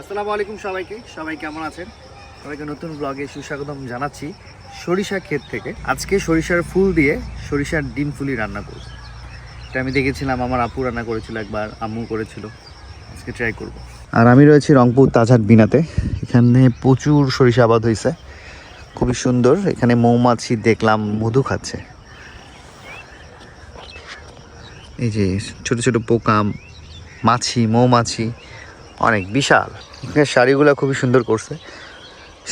আসসালামু আলাইকুম সবাইকে। সবাই কেমন আছেন? সবাইকে নতুন ব্লগে সুস্বাগতম জানাচ্ছি সরিষা ক্ষেত থেকে। আজকে সরিষার ফুল দিয়ে সরিষার ডিম ফুলি রান্না করব। এটা আমি দেখেছিলাম, আমার আপু রান্না করেছিল একবার, আম্মু করেছিল। আজকে ট্রাই করব। আর আমি রয়েছি রংপুর তাজহাট বিনাতে। এখানে প্রচুর সরিষা আবাদ হয়েছে খুবই সুন্দর। এখানে মৌমাছি দেখলাম, মধু খাচ্ছে। এই যে ছোট ছোট পোকা, মাছি, মৌমাছি। অনেক বিশাল। শাড়িগুলো খুবই সুন্দর করছে।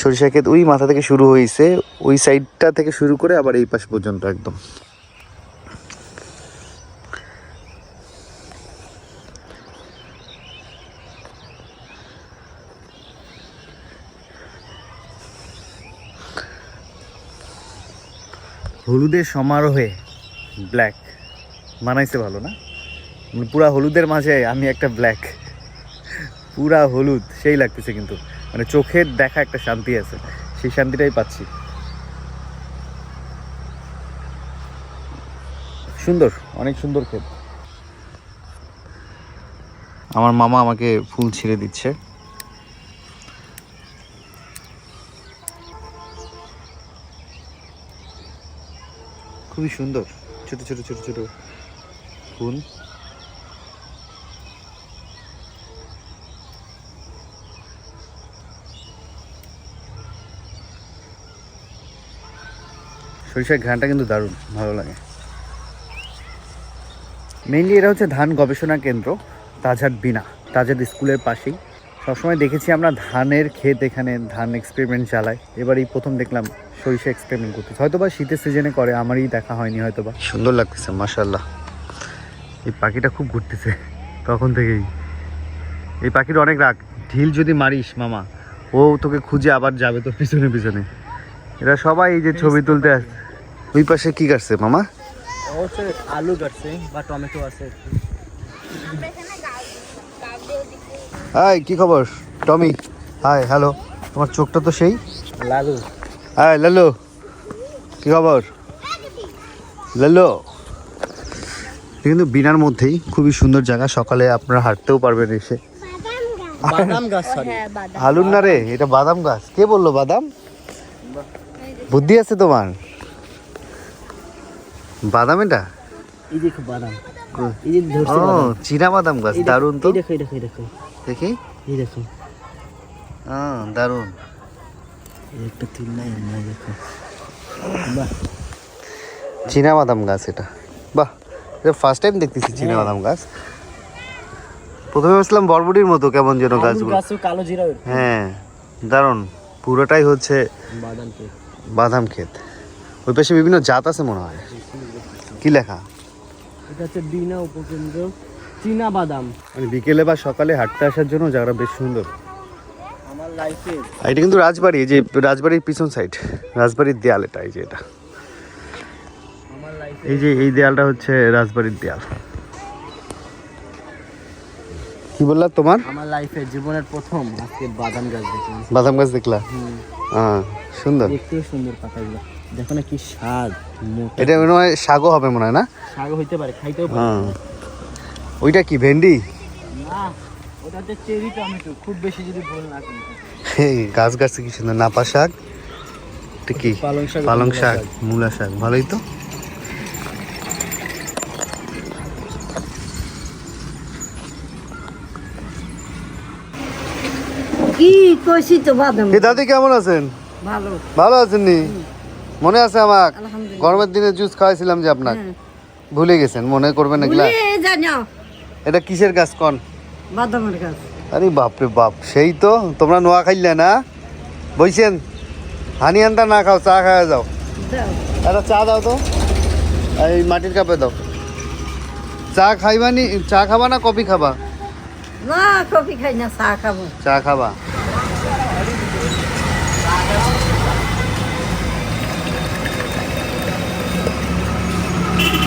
সরিষা ক্ষেত ওই মাথা থেকে শুরু হয়েছে ওই সাইডটা থেকে শুরু করে আবার এই পাশ পর্যন্ত একদম। হলুদের সমারোহে ব্ল্যাক মানাইছে ভালো না? মানে পুরা হলুদের মাঝে আমি একটা ব্ল্যাক পুরা হলুদ, সেই লাগতেছে কিন্তু। মানে চোখের দেখা একটা শান্তি আছে। সেই শান্তিটাই পাচ্ছি। সুন্দর, অনেক সুন্দর ক্ষেত। আমার মামা আমাকে ফুল ছিঁড়ে দিচ্ছে। খুবই সুন্দর। ছোট ছোট ছোট ছোট ফুল। সরিষার ঘ্রানটা কিন্তু দারুণ, ভালো লাগে। মেইনলি এটা হচ্ছে ধান গবেষণা কেন্দ্র, তাজহাট বিনা তাজহাট স্কুলের পাশেই। সবসময় দেখেছি আমরা ধানের ক্ষেত এখানে, ধান এক্সপেরিমেন্ট চালাই এবার এই প্রথম দেখলাম সরিষা এক্সপেরিমেন্ট করতেছে হয়তো বা শীতের সিজনে করে, আমারই দেখা হয়নি হয়তো বা সুন্দর লাগতেছে মাসাল্লাহ এই পাখিটা খুব ঘুরতেছে, তখন থেকেই। এই পাখির অনেক রাগ, ঢিল যদি মারিস মামা, ও তোকে খুঁজে আবার যাবে তোর পিছনে পিছনে। এরা সবাই এই যে ছবি তুলতে আসে ওই পাশে কি কাটছে মামা? আলু কাটছে বা টমেটো আছে হাই কি। খবর? Tommy hi hello. তোমার চোখটা তো সেই। লালু। হাই লালো কি খবর? লালো। এটা কিন্তু বিনার মধ্যেই খুবই সুন্দর জায়গা সকালে আপনারা হাঁটতেও পারবেন এসে। বাদাম গাছ সরি আলুর না রে এটা বাদাম গাছ। কে বলল বাদাম? বুদ্ধি আছে তোমার? বাদাম এটা? এই দেখো বাদাম। এই যে ধরছে বাদাম। চীনা বাদাম গাছ দারুণ তো। এই দেখো এই দেখো এই দেখো। দেখি। এই দেখো। হ্যাঁ এই একটা তিল নাই নাই দেখো। বাহ। চীনা বাদাম গাছ এটা। বাহ এটা ফার্স্ট টাইম দেখতেছি চীনা হ্যাঁ। বাদাম গাছ। প্রথমে ভাবছিলাম বরবটির মতো কেমন যেন গাছগুলো। কালো জিরা হ্যাঁ দারুণ। পুরোটাই হচ্ছে বাদাম কে বাদাম ক্ষেত। ওই পাশে বিভিন্ন জাত আছে মনে হয়। কি লেখা? এটা হচ্ছে বিনা উপকেন্দ্র চীনা বাদাম। মানে বিকেলে বা সকালে হাঁটতে আসার জন্য জায়গাটা বেশ সুন্দর। আমার লাইফে এটা কিন্তু রাজবাড়ি এই যে রাজবাড়ির পিছন সাইড রাজবাড়ির দেয়াল এটা এই যে এটা। আমার এই যে এই দেয়ালটা হচ্ছে রাজবাড়ির দেয়াল। কি বললা তোমার? আমার লাইফে জীবনের প্রথম আজকে বাদাম গাছ দেখলাম। বাদাম গাছ দেখলা? হুম, হ্যাঁ সুন্দর। দেখতেও সুন্দর পাতাগুলো। দেখো না কি স্বাদ এটা মনে হয় শাগও হবে মনে হয় না? শাক হইতে পারে খাইতেও পারে। হ্যাঁ। ওইটা কি ভেন্ডি? না চেরি টমেটো খুব বেশি যদি ভুল না করি। এই গাছ গাছে কি সুন্দর নাপা শাক? এটা কি? পালং শাক পালং মূলা শাক মূলা শাক ভালোই তো। কি কইছি তো বাদাম? দাদি কেমন আছেন? ভালো। ভালো আছেন নি? মনে আছে আমার গরমের দিনে জুস খাওয়াইছিলাম যে আপনার হ্যাঁ। ভুলে গেছেন মনে করবেন এগুলা? এটা কিসের গাছ কন? বাদামের গাছ। আরে বাপরে বাপ সেই তো তোমরা নোয়া খাইলে না? বইছেন হানি আনটা না খাও চা খাওয়া যাও। একটা চা দাও তো। এই মাটির কাপে দাও। চা খাইবা নি চা খাবা না কফি খাবা? না কফি খাই না চা খাব। চা খাবা।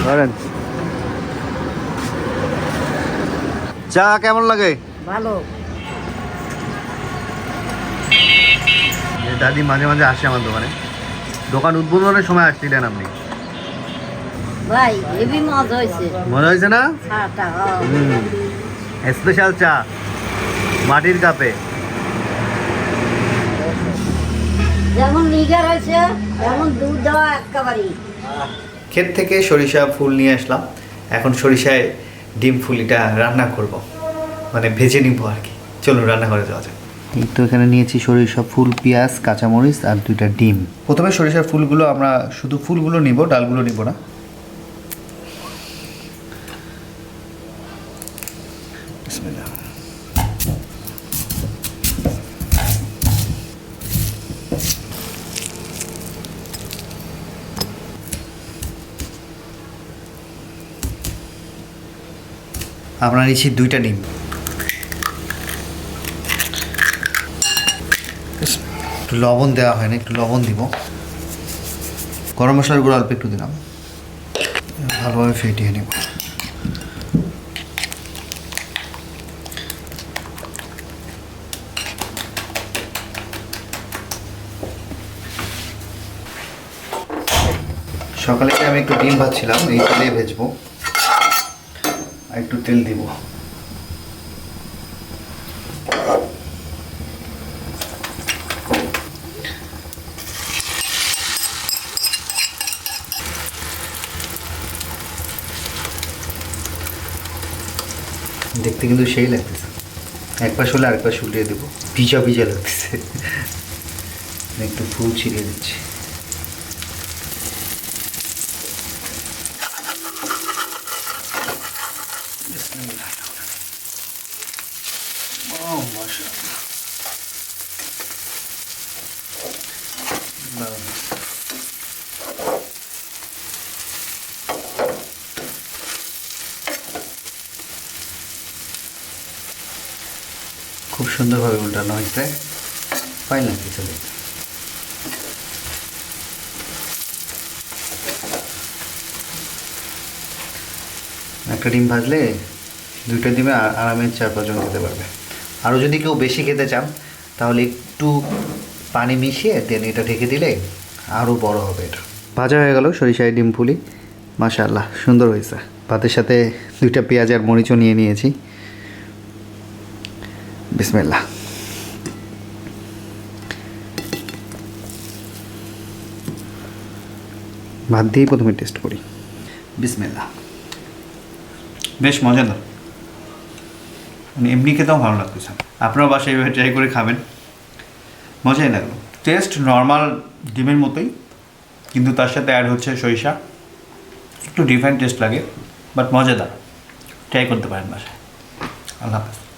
ধরেন। চা কেমন লাগে? ভালো। দাদি মাঝে মাঝে আসে আমার দোকানে। দোকান উদ্বোধনের সময় আসছিলেন আপনি। মজা হয়েছে। মজা হয়েছে না? স্পেশাল চা। মাটির কাপে। যেমন নিগার হয়েছে তেমন দুধ দেওয়া একেবারেই। ক্ষেত থেকে সরিষা ফুল নিয়ে আসলাম। এখন সরিষায় ডিম ফুলিটা রান্না করব। মানে ভেজে নিব আর কি। চলুন রান্না করে যাওয়া যাক। এই তো এখানে নিয়েছি সরিষা ফুল পেঁয়াজ কাঁচামরিচ আর দুইটা ডিম। প্রথমে সরিষার ফুলগুলো আমরা শুধু ফুলগুলো নিব ডালগুলো নিব না। বিসমিল্লাহ। আমরা নিচ্ছি দুইটা ডিম। একটু লবণ দেওয়া হয় না একটু লবণ দিব। গরম মশলার গুঁড়ো অল্প একটু দিলাম। ভালোভাবে ফেটিয়ে নেব। সকালে আমি একটু ডিম ভাজছিলাম, এই তেলে ভেজবো। একটু তেল দিব। দেখতে কিন্তু সেই লাগতেছে। এক পাশ হলে আরেক পাশ উল্টিয়ে দেবো। ভিজা ভিজা লাগতেছে। একটু ফুল ছিঁড়ে দিচ্ছি। খুব সুন্দরভাবে উল্টানো হয়েছে। ফাইন লাগতেছে দেখতে একটা ডিম ভাজলে দুইটা ডিমে আ- আরামে চার পাঁচজন খেতে পারবে। আরও যদি কেউ বেশি খেতে চান, তাহলে একটু পানি মিশিয়ে দেন এটা ঢেকে দিলে আরও বড় হবে এটা। ভাজা হয়ে গেল সরিষায় ডিম ফুলি মাশাআল্লাহ সুন্দর হয়েছে। ভাতের সাথে দুইটা পেঁয়াজ আর মরিচও নিয়ে নিয়েছি। বিসমিল্লাহ। ভাত দিয়েই প্রথমে টেস্ট করি। বিসমিল্লাহ। বেশ মজাদার। মানে এমনি খেতেও ভালো লাগতেছে। আপনারা বাসায় এভাবে ট্রাই করে খাবেন। মজাই লাগল। টেস্ট নর্মাল ডিমের মতোই, কিন্তু তার সাথে অ্যাড হচ্ছে সরিষা। একটু ডিফারেন্ট টেস্ট লাগে বাট মজাদার। ট্রাই করতে পারেন বাসায়। আল্লাহ হাফেজ।